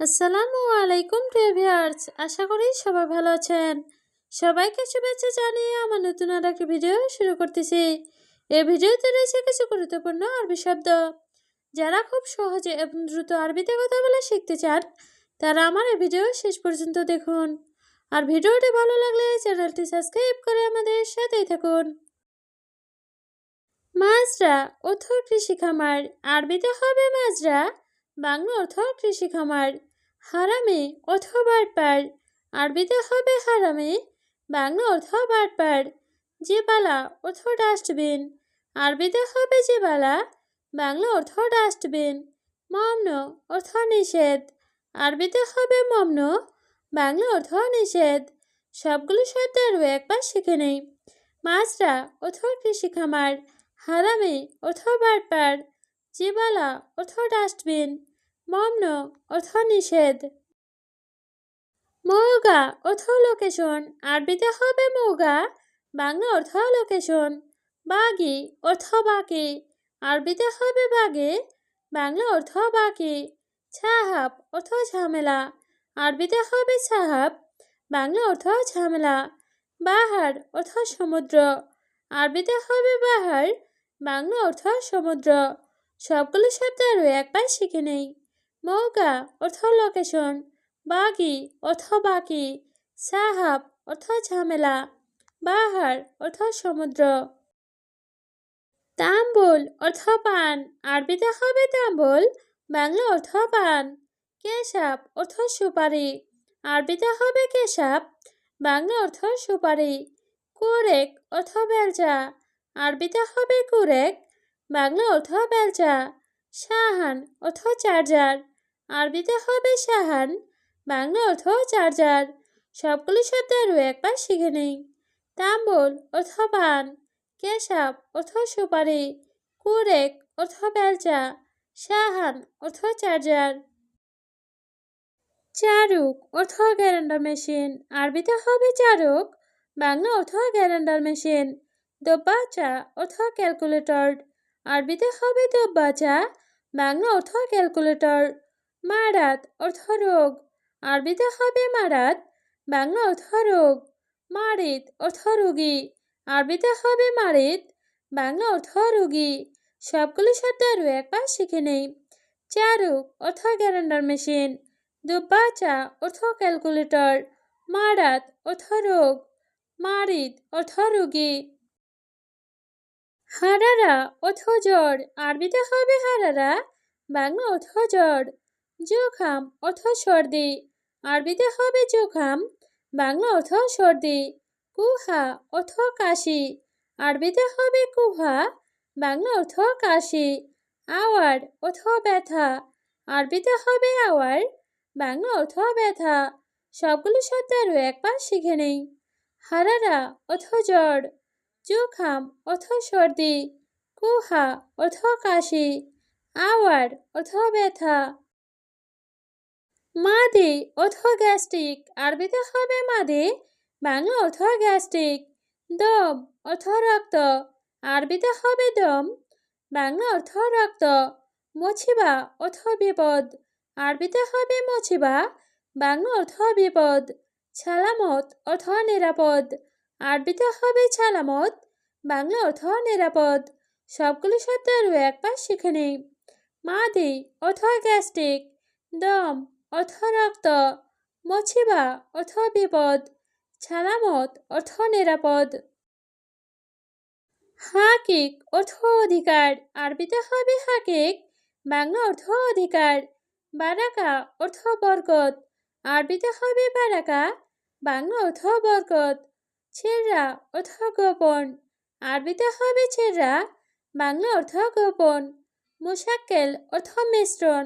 আসসালামু আলাইকুম, প্রিয় ভিউয়ার্স। আশা করি সবাই ভালো আছেন। সবাইকে শুভেচ্ছা জানিয়ে আমার নতুন আর একটা ভিডিও শুরু করতেছি। এই ভিডিওতে রয়েছে কিছু গুরুত্বপূর্ণ আরবি শব্দ। যারা খুব সহজে এবং দ্রুত আরবিতে কথা বলে শিখতে চান, তারা আমার এই ভিডিও শেষ পর্যন্ত দেখুন। আর ভিডিওটি ভালো লাগলে চ্যানেলটি সাবস্ক্রাইব করে আমাদের সাথেই থাকুন। মাজরা অর্থ কৃষি খামার। আরবিতে হবে মাজরা। বাংলা অর্থ কৃষি খামার। হারামে অথবা পার আরবিতে হবে হারামে বাংলা অর্থ বাটপার। জেবালা অর্থ ডাস্টবিন। আরবিতে হবে জেবালা বাংলা অর্থ ডাস্টবিন। মমন অর্থ নিষেধ। আরবিতে হবে মমন বাংলা অর্থ নিষেধ। সবগুলো শব্দ আরও একবার শিখে নেই। মাছরা অর্থ কৃষি খামার। হারামে অর্থ বাটপার। জিবালা, অর্থ ডাস্টবিন মমন অর্থ নিষেধ। মৌগা, অর্থ লোকেশন, আরবিতে হবে মৌগা, বাংলা অর্থ লোকেশন, বাগি, অর্থ বাকি, আরবিতে হবে বাগে, বাংলা অর্থ বাকি, ছাহাব, অর্থ ঝামেলা, আরবিতে হবে ছাহাব, বাংলা অর্থ ঝামেলা, বাহার, অর্থ সমুদ্র, আরবিতে হবে বাহার, বাংলা অর্থ সমুদ্র। সবগুলো শব্দ আরও একবার শিখে নেই। মৌকা, অর্থ লোকেশন বাগি, অর্থ বাকি, সাহাব, অর্থ ঝামেলা, বাহার, অর্থ সমুদ্র। তাম্বুল, অর্থ পান, আরবিতে হবে তাম্বুল, বাংলা অর্থ পান, কেশাব, অর্থ সুপারি, আরবিতে হবে কেশাব, বাংলা অর্থ সুপারি, কুরেক, অর্থ বেলচা আরবিতে হবে কুরেক বাংলা অর্থ বেলচা সাহান অর্থ চার্জার, আরবিতে হবে শাহান, বাংলা অর্থ চার্জার। সবগুলো শব্দ আরও একবার শিখে নেই। তাম্বুল অর্থ পান, কেশাব অর্থ সুপারি, কুরেক অর্থ বেলচা সাহান অর্থ চার্জার। চারুক অর্থ গ্যারান্ডার মেশিন, আরবিতে হবে চারুক, বাংলা অর্থ গ্যারান্ডার মেশিন দব্বাচা অর্থ ক্যালকুলেটর। আরবিতে হবে দব্বাচা বাংলা অর্থ ক্যালকুলেটর। মারাত অর্থ রোগ। আরবিতে হবে মারাত। বাংলা অর্থ রোগ। মারিত অর্থ রোগী। আরবিতে হবে মারিত। বাংলা অর্থ রোগী। সবগুলো শব্দ আরও একবার শিখে নেই। চারুক অর্থ গ্যারান্ডার মেশিন। দুব্বাচা অর্থ ক্যালকুলেটর। মারাত অর্থ রোগ। মারিত অর্থ রোগী। হারারা অর্থ জ্বর, আরবিতে হবে হারারা, বাংলা অর্থ জ্বর, জোখাম অর্থ সর্দি, আরবিতে হবে জোখাম, বাংলা অর্থ সর্দি, কুহা অর্থ কাশি, আরবিতে হবে কুহা, বাংলা অর্থ কাশি, আওয়ার অর্থ ব্যথা, আরবিতে হবে আওয়ার, বাংলা অর্থ ব্যথা, সবগুলো শব্দ আরও একবার শিখে নেই। হারারা অর্থ জ্বর জোখাম অর্থ সর্দি, কুহা অর্থ কাশি, আওয়ার অর্থ ব্যথা। মাদে অর্থ গ্যাস্ট্রিক, আরবিতে হবে মাদে, বাংলা অর্থ গ্যাস্ট্রিক, দম অর্থ রক্ত, আরবিতে হবে দম, বাংলা অর্থ রক্ত মছিবা অর্থ বিপদ, আরবিতে হবে মছিবা বাংলা অর্থ বিপদ, ছালামত অর্থ নিরাপদ। আরবিতে হবে ছালামত, বাংলা অর্থ নিরাপদ। সবগুলো শব্দ আরও একবার শিখে নেই মাদি, অর্থ গ্যাস্ট্রিক। দম, অর্থ রক্ত। মছিবা অর্থ বিপদ। ছালামত, অর্থ নিরাপদ। হাকিক, অর্থ অধিকার। আরবিতে হবে হাকিক, বাংলা অর্থ অধিকার। বারাকা, অর্থ বরকত। আরবিতে হবে বারাকা, বাংলা অর্থ বরকত। ছেড়া অর্থ গোপন আরবিতে হবে ছেড়া, বাংলা অর্থ গোপন মোশাক্কেল অর্থ মিশ্রণ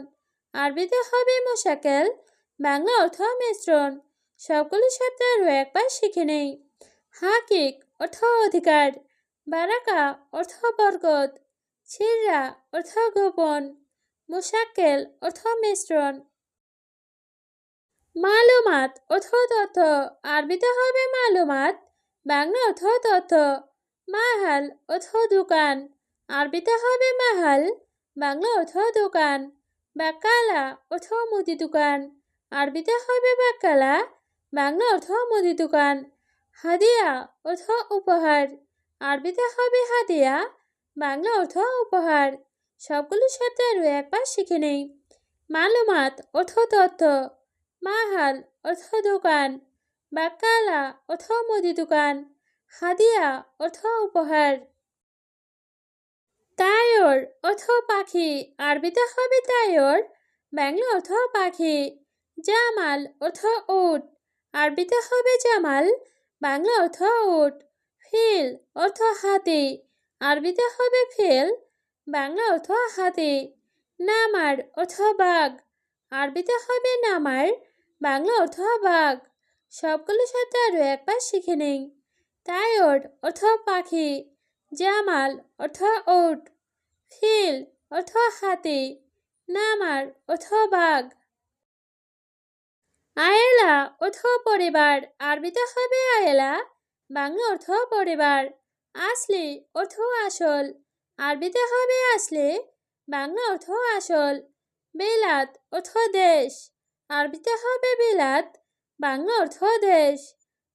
আরবিতে হবে মোশাকেল বাংলা অর্থ মিশ্রণ সবগুলো শব্দ আরও একবার শিখে নেই। হাকিক অর্থ অধিকার বারাকা অর্থ বরকত ছিররা অর্থ গোপন মোশাক্কেল অর্থ মিশ্রণ মালুমাত অর্থ তথ্য আরবিতে হবে মালুমাত বাংলা অর্থ তথ্য। মাহাল অর্থ দোকান। আরবিতে হবে মাহাল, বাংলা অর্থ দোকান। বাকালা অর্থ মুদি দোকান। আরবিতে হবে বাক্কালা বাংলা অর্থ মুদি দোকান। হাদিয়া অর্থ উপহার। আরবিতে হবে হাদিয়া, বাংলা অর্থ উপহার। সবগুলো শব্দ আরও একবার শিখে নেই। মালুমাত অর্থ তথ্য। মাহাল অর্থ দোকান। বাক্কালা অর্থ মুদি দোকান। হাদিয়া অর্থ উপহার। তায়র অর্থ পাখি। আরবিতে হবে তায়র বাংলা অর্থ পাখি। জামাল অর্থ উট। আরবিতে হবে জামাল, বাংলা অর্থ উট। ফিল অর্থ হাতি। আরবিতে হবে ফিল, বাংলা অর্থ হাতি। নামার অর্থ বাঘ। আরবিতে হবে নামার, বাংলা অর্থ বাঘ। সবগুলো শব্দ আরও একবার শিখে নেই। তায়র অর্থ পাখি, জামাল অর্থ উট ফিল অর্থ হাতি, নামার অর্থ বাঘ। আয়েলা অর্থ পরিবার, আরবিতে হবে আয়েলা, বাংলা অর্থ পরিবার, আসলি অর্থ আসল, আরবিতে হবে আসলি, বাংলা অর্থ আসল, বেলাত অর্থ দেশ, আরবিতে হবে বিলাত বাংলা অর্থ দেশ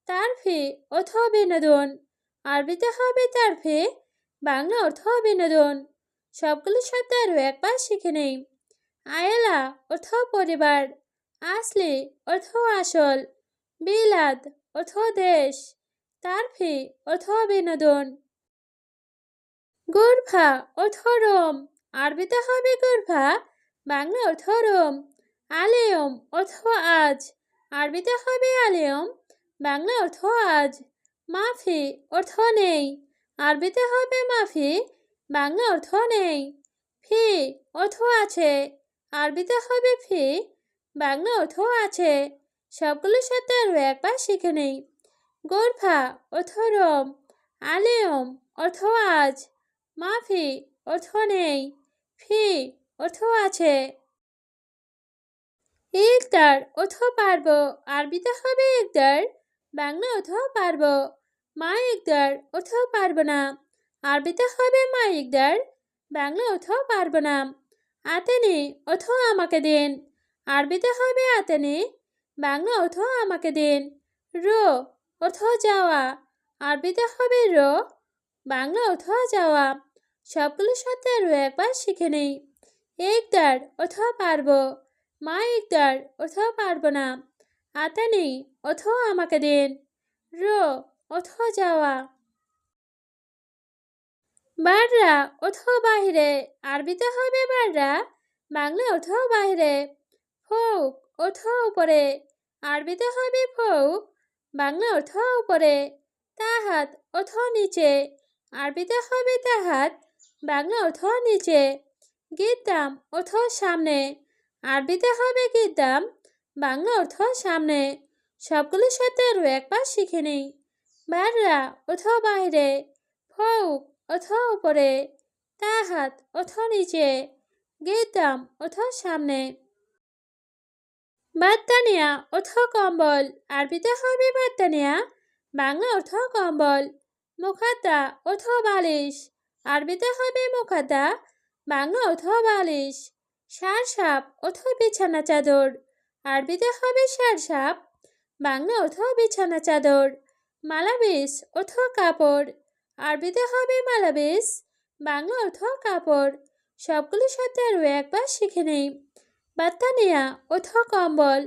তারফি অর্থ বিনোদন। আরবিতে হবে তারফি বাংলা অর্থ বিনোদন। সবগুলো শব্দ আরও একবার শিখে নেই। আয়েলা অর্থ পরিবার। আসলি অর্থ আসল। বিলাদ অর্থ দেশ। তারফি অর্থ বিনোদন। গুরফা অর্থ রোম। আরবিতে হবে গুরফা বাংলা অর্থ রোম। আলেয়ম অর্থ আজ। আরবিতে হবে আলিয়ম বাংলা অর্থ আজ, মাফি অর্থ নেই, আরবিতে হবে মাফি, বাংলা অর্থ নেই, ফি অর্থ আছে, আরবিতে হবে ফি, বাংলা অর্থ আছে, সবগুলো শব্দ আরও একবার শিখে নেই, গোরফা অর্থ রম আলেয়ম অর্থ আজ, মাফি অর্থ নেই, ফি অর্থ আছে। ইকদার অর্থ পারব। আরবিতে হবে ইকদার বাংলা অর্থ পারব। মা ইকদার অর্থ পারব না। আরবিতে হবে মা ইকদার বাংলা অর্থ পারব না। আতেনি অর্থ আমাকে দিন। আরবিতে হবে আতেনি, বাংলা অর্থ আমাকে দিন। রো অর্থ যাওয়া। আরবিতে হবে রো, বাংলা অর্থ যাওয়া। সবগুলো শব্দ আরও একবার শিখে নেই। একদার অর্থ পারব। মা একদার অর্থ পারব না। আতানি অর্থ আমাকে দিন। রো অর্থ যাওয়া। বাররা অর্থ বাহিরে। আরবিতে হবে বাররা বাংলা অর্থ বাহিরে। ফৌক অর্থ উপরে। আরবিতে হবে ফৌক বাংলা অর্থ উপরে। তাহাত অর্থ নিচে। আরবিতে হবে তাহাত বাংলা অর্থ নিচে। গীতাম অর্থ সামনে। আরবিতে হবে গীতাম বাংলা অর্থ সামনে। সবগুলো শব্দ আরও একবার শিখে নেই। বাররা অর্থ বাইরে। ফৌক অর্থ উপরে। তাহাত অর্থ নিচে। গীতাম অর্থ সামনে। বাত্তানিয়া অর্থ কম্বল। আরবিতে হবে বাত্তানিয়া বাংলা অর্থ কম্বল। মুখাতা অর্থ বালিশ। আরবিতে হবে মুখাতা? বাংলা অর্থ বালিশ। সার সাপ অর্থ বিছানা চাদর। আরবিতে হবে সার সাপ, বাংলা অর্থ বিছানা চাদর। মালাবিস অর্থ কাপড়। আরবিতে হবে মালাবিস বাংলা অর্থ কাপড়। সবগুলো শব্দ আরও একবার শিখে নেই। বাত্তানিয়া অর্থ কম্বল।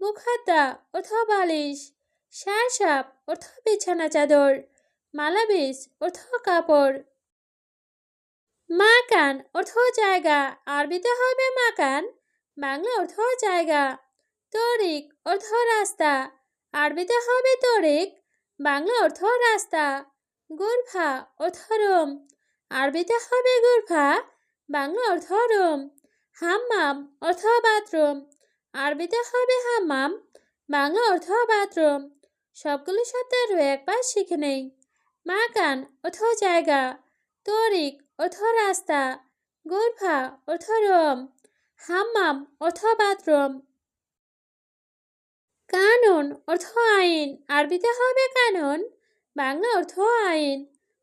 মুখাতা অর্থ বালিশ। সার সাপ অর্থ বিছানা চাদর। মালাবিস অর্থ কাপড়। মাকান, অর্থ জায়গা। আরবিতে হবে মাকান, বাংলা অর্থ জায়গা। তরিক, অর্থ রাস্তা। আরবিতে হবে তরিক, বাংলা অর্থ রাস্তা। গুরফা অর্থ রুম। আরবিতে হবে গুরফা বাংলা অর্থ রুম। হাম্মাম, অর্থ বাথরুম। আরবিতে হবে হাম্মাম, বাংলা অর্থ বাথরুম। সবগুলো শব্দ আরও একবার শিখে নেই। মাকান, অর্থ জায়গা। তরিক অর্থ রাস্তা গুরফা অর্থ রুম, হাম্মাম অর্থ বাথরুম। কানুন অর্থ আইন, আরবিতে হবে কানুন, বাংলা অর্থ আইন,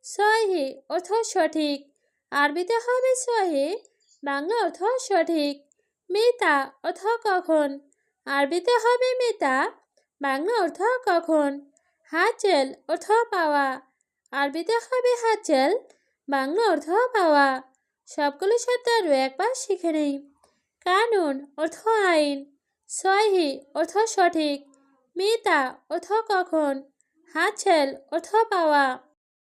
সহি অর্থ সঠিক, আরবিতে হবে সহি, বাংলা অর্থ সঠিক, মিতা অর্থ কখন, আরবিতে হবে মেতা, বাংলা অর্থ কখন, হাচেল অর্থ পাওয়া, আরবিতে হবে হাচেল বাংলা অর্থ পাওয়া। সবগুলো শব্দ আরও একবার শিখে নেই। কানুন অর্থ আইন। সহি অর্থ সঠিক। মিতা অর্থ কখন। হাছেল অর্থ পাওয়া।